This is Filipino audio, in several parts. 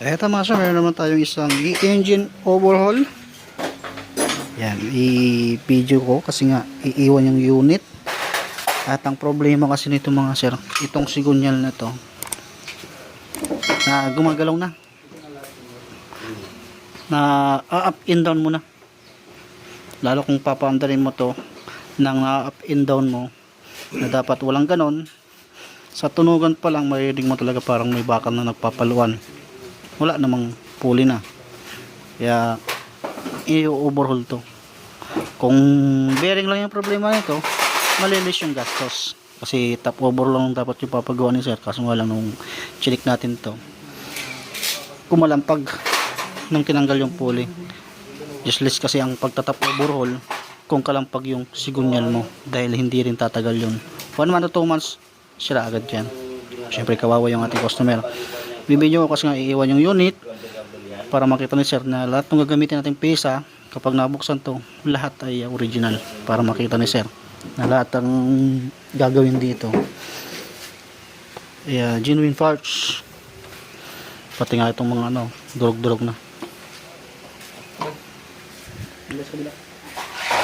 Eto mga sir, meron naman tayong isang engine overhaul. Yan, i-video ko kasi nga iiwan yung unit. At ang problema kasi nito mga sir, itong sigunyal na to na gumagalaw na. Na up and down muna. Lalo kung papaandarin mo to ng up and down mo na dapat walang ganon sa tunugan pa lang maririnig mo talaga parang may bakal na nagpapaluan wala namang puli na. Kaya i-overhaul to. Kung bearing lang yung problema nito malilis yung gastos. Kasi top over lang dapat yung papagawa ni sir. Kaso nga lang nung chinik natin to kumalampag nung tinanggal yung pulley useless kasi ang pagtatap overhaul kung kalampag yung sigunyal mo dahil hindi rin tatagal yun. 1 month to 2 months sira agad yan. Syempre kawawa yung ating customer bibidyo ko kasi nga iiwan yung unit para makita ni sir na lahat ng gagamitin natin pesa kapag nabuksan to lahat ay original para makita ni sir na lahat ang gagawin dito. Yeah, genuine parts pati nga itong mga ano durog-durog na.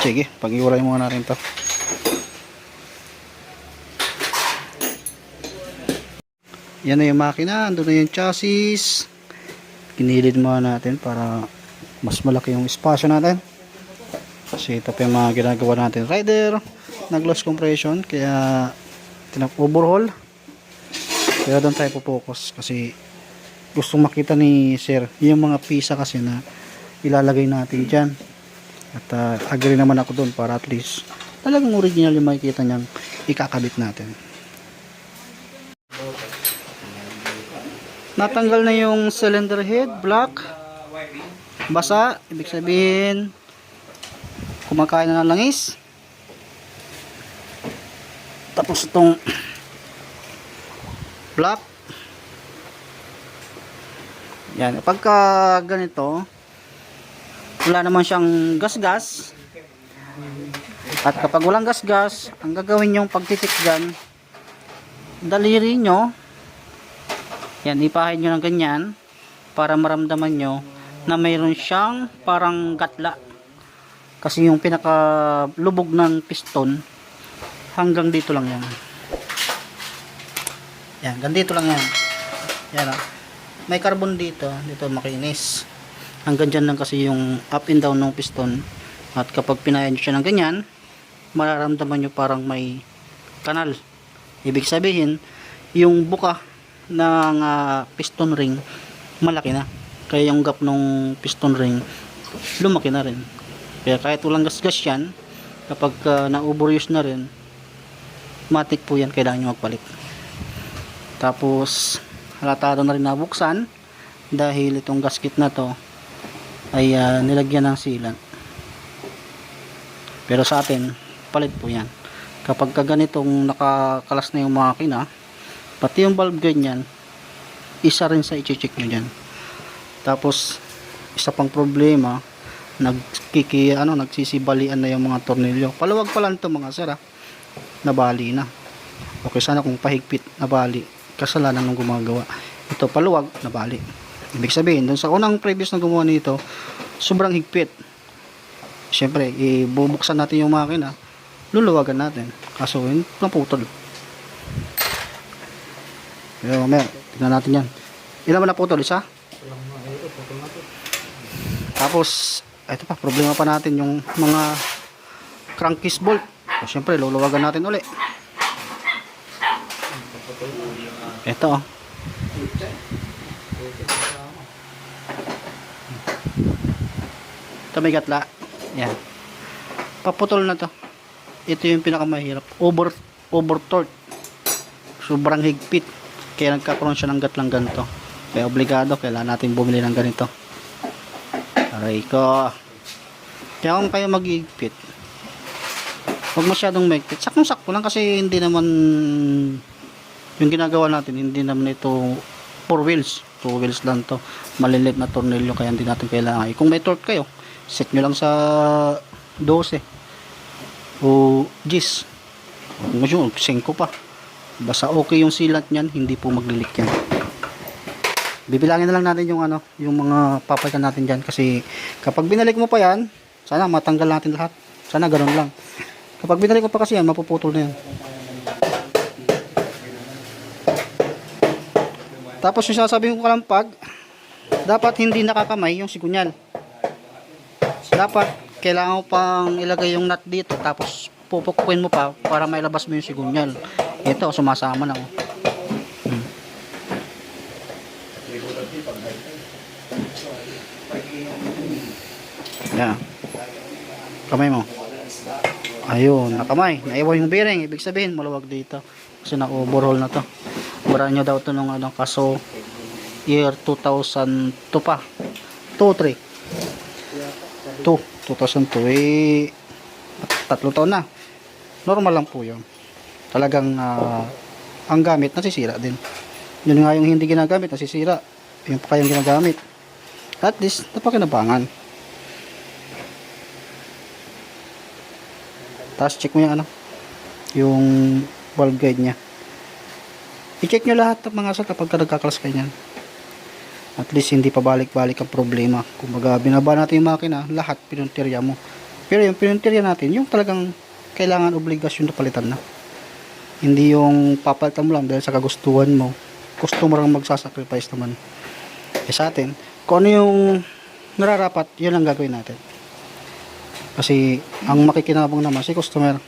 Sige pag-iwalay muna natin to yan na yung makina andun na yung chassis. Kinilid muna natin para mas malaki yung espasyo natin. Kasi ito pa yung mga ginagawa natin. Rider nag loss compression kaya tinap overhaul. Kaya doon tayo focus kasi gustong makita ni sir yung mga pisa kasi na ilalagay natin dyan. At uh, agree naman ako doon para at least talagang original yung makikita niyang ikakabit natin natanggal na yung cylinder head block. Basa ibig sabihin kumakain na ng langis. Tapos itong block. Yan pagka ganito wala naman siyang gas-gas. At kapag walang gas-gas ang gagawin yung pagtitik dyan daliri nyo yan, ipahin nyo ng ganyan para maramdaman nyo na mayroon siyang parang gatla. Kasi yung pinaka lubog ng piston hanggang dito lang yan. Yan, hanggang dito lang yan. Yan o. May carbon dito, dito makinis. Hanggang dyan lang kasi yung up and down ng piston. At kapag pinayan nyo siya ng ganyan, mararamdaman nyo parang may kanal. Ibig sabihin, yung buka ng ah, piston ring malaki na. Kaya yung gap ng piston ring lumaki na rin. Kaya kahit walang gasgas yan kapag uh, na-overuse na rin matik po yan kailangan nyo magpalit tapos halatado na rin nabuksan dahil itong gasket na to ay ah, nilagyan ng sealant. Pero sa atin palit po yan. Kapag ka ganitong nakakalas na yung makina pati yung valve ganyan isa rin sa i-check nyo dyan tapos isa pang problema nagkiki ano nagsisibalian na yung mga tornilyo. Paluwag pa lang to mga sir ah. nabali na. Okay sana kung pahigpit nabali. Kasalanan ng gumagawa. Ito paluwag nabali. Ibig sabihin dun sa unang previous na gumawa nito sobrang higpit. Syempre ibubuksan natin yung makina. Luluwagan natin. Kaso yun naputol pero mamaya. Tignan natin yan. Ilan ba naputol isa? tapos ito pa problema pa natin yung mga crankcase bolt. So, syempre luluwagan natin uli. Ito oh. Ito may gatla. Yan. Paputol na to. Ito yung pinakamahirap. Over over torque sobrang higpit kaya nagkakaroon siya ng gatlang ganito. Kaya obligado kailangan natin bumili ng ganito. Aray ko. Kaya kung kayo mag-higpit huwag masyadong mahigpit sakong sakto lang kasi hindi naman yung ginagawa natin hindi naman ito 4 wheels. 2 wheels lang to. Malilit na tornilyo kaya hindi natin kailangan. Kung may torque kayo set nyo lang sa 12 o gis. Kung gusto 5 pa basta okay yung sealant nyan hindi po maglilik yan bibilangin na lang natin yung ano, yung mga papalitan natin diyan kasi kapag binalik mo pa yan, sana matanggal natin lahat. Sana ganoon lang. Kapag binalik mo pa kasi yan, mapuputol na yan. Tapos yung sasabihin ko kalampag, dapat hindi nakakamay yung sigunyal. Dapat kailangan mo pang ilagay yung nut dito tapos pupukuin mo pa para mailabas mo yung sigunyal. Ito, sumasama na. Oh. Hmm. Yan. Kamay mo. Ayun, nakamay. Naiwan yung bearing. Ibig sabihin, maluwag dito. Kasi na-overhaul na to. Mura nyo daw to nung ano, kaso year 2002 pa. 2, 3. 2, 2002. Eh, tatlo taon na. Normal lang po yun. Talagang ah, ang gamit nasisira din. Yun nga yung hindi ginagamit, nasisira. Yung pa kayong ginagamit. At least, napakinabangan. Tapos check mo yung ano, yung valve guide niya. I-check nyo lahat ng mga sa kapag ka nagkaklas kayo niyan. At least hindi pa balik-balik ang problema. Kumbaga, binaba natin yung makina, lahat pinuntirya mo. Pero yung pinuntirya natin, yung talagang kailangan obligasyon na palitan na. Hindi yung papalitan mo lang dahil sa kagustuhan mo. Customer ang magsasacrifice naman. Eh sa atin, kung ano yung nararapat, yun ang gagawin natin. Kasi ang makikinabang naman si customer.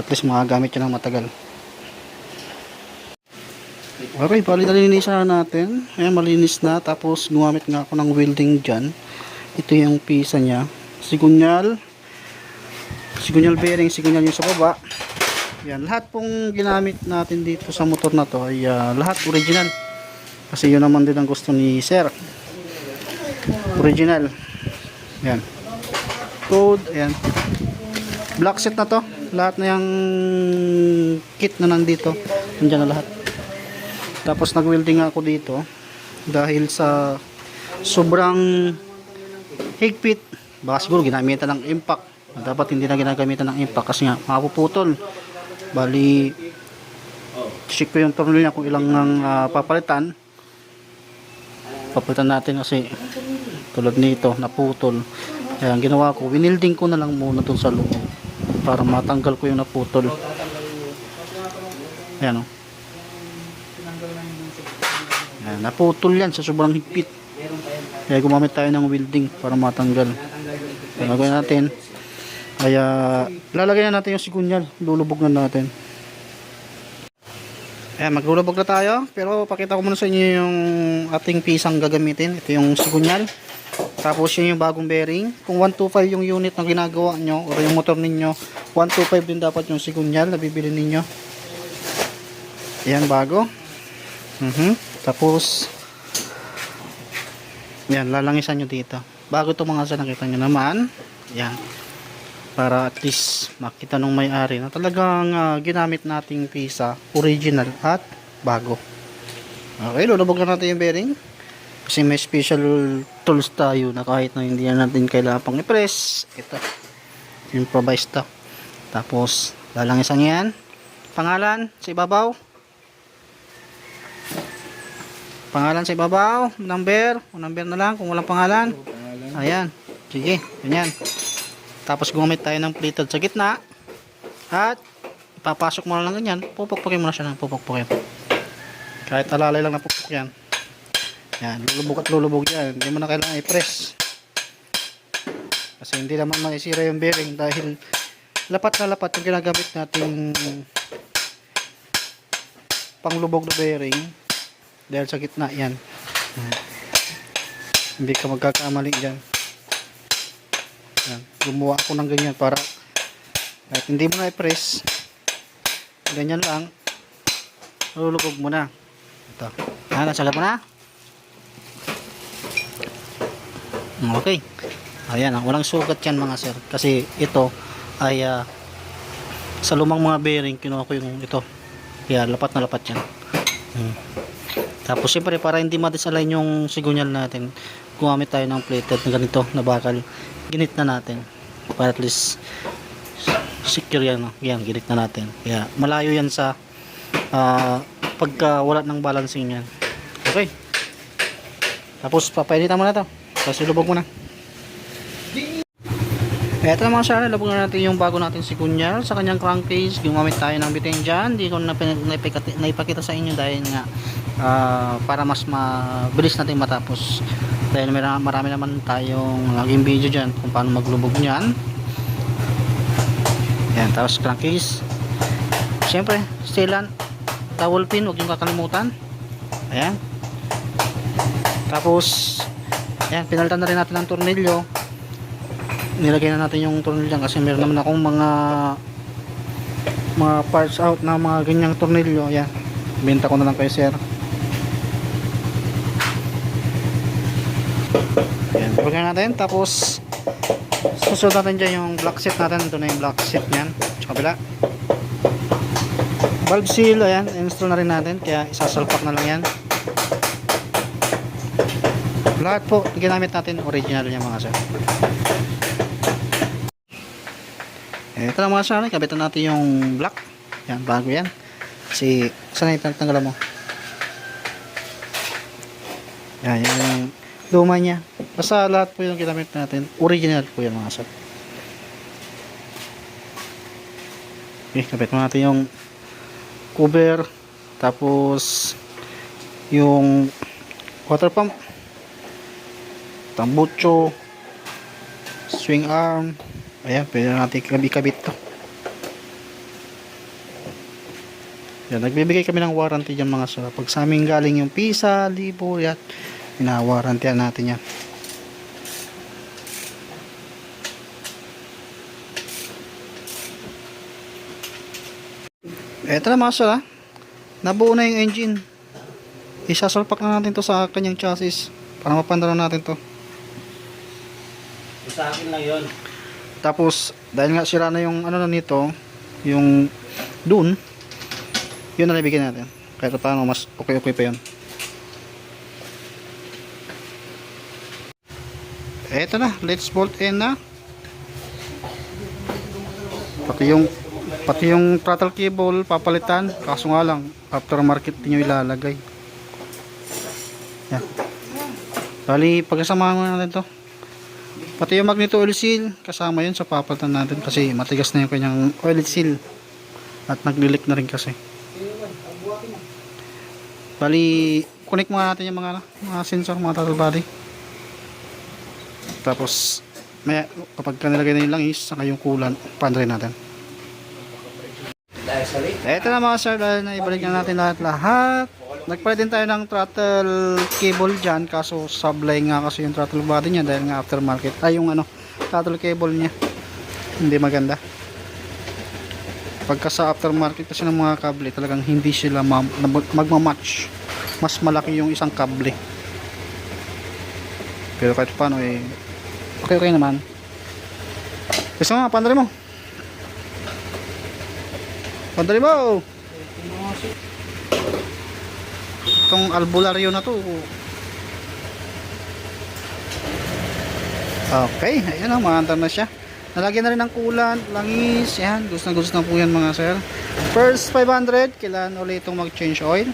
At least magagamit yun ng matagal. Okay, bali nalinisan na natin. Ayan, malinis na. Tapos gumamit nga ako ng welding dyan. Ito yung pisa niya. Sigunyal. Sigunyal bearing, sigunyal yung sa baba. Yan, lahat pong ginamit natin dito sa motor na to ay ah, lahat original. Kasi yun naman din ang gusto ni Sir. Original. Yan. Code, ayan. Black set na to. Lahat na yung kit na nandito. Nandiyan na lahat. Tapos nag-welding ako dito dahil sa sobrang higpit. Baka siguro ginamitan ng impact. Dapat hindi na ginagamitan ng impact kasi nga mapuputol. Bali check ko yung tornil niya kung ilang nang ah, papalitan. Papalitan natin kasi tulad nito naputol. Kaya ang ginawa ko, winilding ko na lang muna dun sa loob para matanggal ko yung naputol. Ayan o. Ayan, naputol yan sa sobrang higpit. Kaya gumamit tayo ng welding para matanggal. Kaya gagawin natin. Kaya lalagay na natin yung sigunyal. Lulubog na natin. Ayan, maglulubog na tayo. Pero pakita ko muna sa inyo yung ating pisang gagamitin. Ito yung sigunyal. Tapos yun yung bagong bearing. Kung 125 yung unit na ginagawa nyo o yung motor ninyo, 125 din dapat yung sigunyal na bibili ninyo. Ayan, bago. Mhm. Tapos, yan, lalangisan nyo dito. Bago ito mga sa nakita nyo naman, yan. Para at least makita nung may-ari na talagang ah, ginamit nating pisa, original at bago. Okay, lulubog na natin yung bearing. Kasi may special tools tayo na kahit na hindi na natin kailangan pang i-press. Ito. Improvise to. Tapos, lalangisan yan. Pangalan sa ibabaw. Pangalan sa ibabaw. Number. O number na lang kung walang pangalan. Ayan. Sige. Ganyan. Tapos gumamit tayo ng plated sa gitna. At ipapasok mo lang ganyan. Pupukpukin mo na siya ng pupukpukin. Kahit alalay lang na pupuk yan. Yan. Lulubog at lulubog yan. Hindi mo na kailangan i-press. Kasi hindi naman maisira yung bearing dahil lapat na lapat yung ginagamit nating panglubog na bearing dahil sa gitna yan Yan. hindi ka magkakamali dyan yan. gumawa ako ng ganyan para kahit hindi mo na i-press ganyan lang lulubog mo na. Ito. Yan nasagat mo na. Okay. Ayan ah, walang sugat yan mga sir. Kasi ito ay ah, sa lumang mga bearing kinuha ko yung ito. Kaya lapat na lapat yan. Hmm. tapos siyempre para hindi madisalign yung sigunyal natin gumamit tayo ng plated na ganito na bakal ginit na natin para at least secure yan no? yan ginit na natin kaya malayo yan sa ah, pagka wala ng balancing yan. Okay. Tapos papainitan mo na to. Tapos ilubog mo na. Eto naman siya, nalabog na natin yung bago natin si Kunyar sa kanyang crankcase. Gumamit tayo ng bitin dyan. Hindi ko na naipakita, sa inyo dahil nga ah, para mas mabilis natin matapos. Dahil may marami naman tayong naging video dyan kung paano maglubog niyan. Yan, tapos crankcase. Siyempre, sealant, towel pin, huwag yung kakalimutan. Ayan. Tapos, ayan, pinalitan na rin natin ang tornilyo nilagay na natin yung tornilyo kasi meron naman akong mga mga parts out na mga ganyang tornilyo yan benta ko na lang kay sir yan ilagay natin tapos susunod natin dyan yung block set natin ito na yung block set nyan sa kabila valve seal ayan install na rin natin kaya isasalpak na lang yan lahat po ginamit natin original yung mga sir Ito na mga sana, kabitan natin yung black. Yan, bago yan. Kasi, saan yung tanggalan mo? Yan, yung luma niya. Basta lahat po yung ginamit natin. Original po yan mga sir. Okay, kabit mo natin yung cover. Tapos, yung water pump. Tambucho. Swing arm. Ayan, pwede na natin kabit to. Yan, nagbibigay kami ng warranty dyan mga sir. Pag sa amin galing yung pisa, libo, yan, ina-warranty natin yan. Eto na mga sir ha. Nabuo na yung engine. Isasalpak na natin to sa kanyang chassis para mapandalo natin to. Sa akin lang yun. Tapos, dahil nga sira na yung ano na nito, yung dun, yun na nabigyan natin. Kahit paano, mas okay-okay pa yun. Eto na, let's bolt in na. Pati yung pati yung throttle cable papalitan, kaso nga lang aftermarket yung ilalagay. Yan. Bali, pagkasamahan mo natin to. Pati yung magneto oil seal, kasama yun sa papalitan natin kasi matigas na yung kanyang oil seal. At naglilik na rin kasi. Bali, connect muna natin yung mga, ano, mga sensor, mga throttle body. Tapos, maya, kapag ka nilagay na yung langis, saka yung coolant, pandry natin. Ito na mga sir, dahil naibalik na natin lahat-lahat. Nagpalit din tayo ng throttle cable dyan, kaso sablay nga kasi yung throttle body niya dahil nga aftermarket. Ay, yung ano, throttle cable niya. Hindi maganda. Pagka sa aftermarket kasi ng mga kable, talagang hindi sila ma- magmamatch. Mas malaki yung isang kable. Pero kahit paano eh, okay okay naman. Kasi mga pandari mo. Pandari mo! Itong albularyo na to. Okay, ayan o, maandar na siya. Nalagyan na rin ng coolant, langis, yan. Gusto na gusto na po yan mga sir. First 500, kailan ulit itong mag-change oil.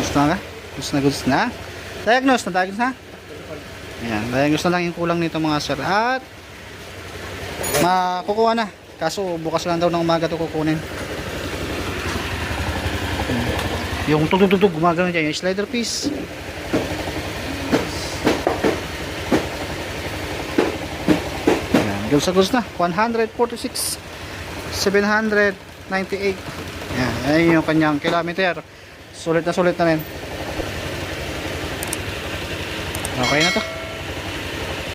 Gusto na? Gusto na gusto na? Diagnose na, diagnose na? Ayan, diagnose na lang yung kulang nito mga sir. At makukuha na. Kaso bukas lang daw ng umaga to kukunin. Yung tugtog-tugtog gumagano dyan, yung slider piece. Yan, gulsa guls na. 146. 798. Yan, yan yung kanyang kilometer. Sulit na sulit na rin. Okay na to.